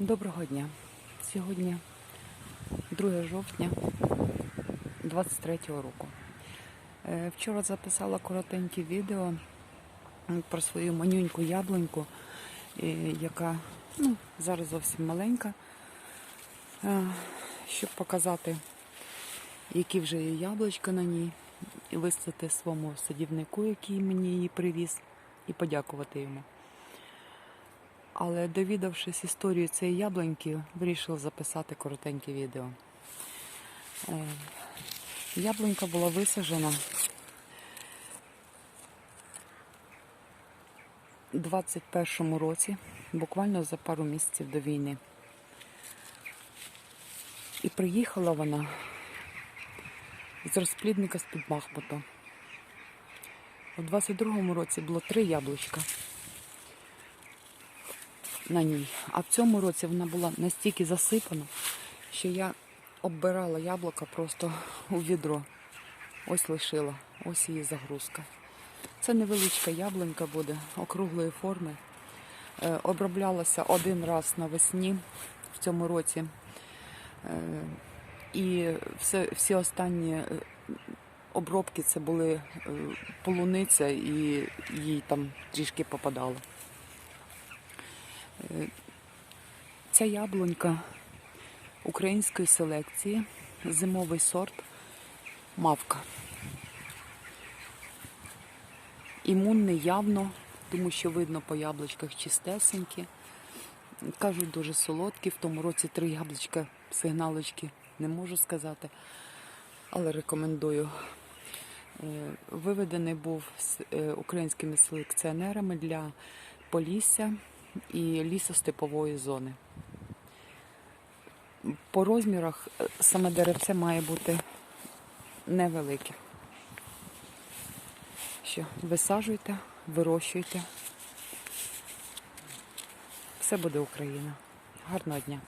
Доброго дня. Сьогодні 2 жовтня 23 року. Е, Вчора записала коротеньке відео про свою манюньку яблуньку, е, яка ну, зараз зовсім маленька, е, щоб показати, які вже є яблучка на ній, і вислати своєму садівнику, який мені її привіз, і подякувати йому. Але довідавшись історію цієї яблуньки, вирішила записати коротеньке відео. Е, Яблунька була висаджена у 21-му році, буквально за пару місяців до війни. І приїхала вона з розплідника з-під Бахмута. У 22-му році було три яблучка на ній. А в цьому році вона була настільки засипана, що я оббирала яблука просто у відро. Ось лишила, ось її загрузка. Це невеличка яблунька буде округлої форми. Е, Оброблялася один раз навесні в цьому році. Е, І все, всі останні е, обробки це були полуниця і їй там трішки попадало. Ця яблунька української селекції, зимовий сорт мавка. Імунний явно, тому що видно по яблучках чистесенькі. Кажуть, дуже солодкі. В тому році три яблучка сигналочки не можу сказати, але рекомендую. Е, Виведений був е, українськими селекціонерами для Полісся і лісостепової зони. По розмірах е, саме деревце має бути невелике. Що, висаджуйте, вирощуйте. Все буде Україна. Гарного дня!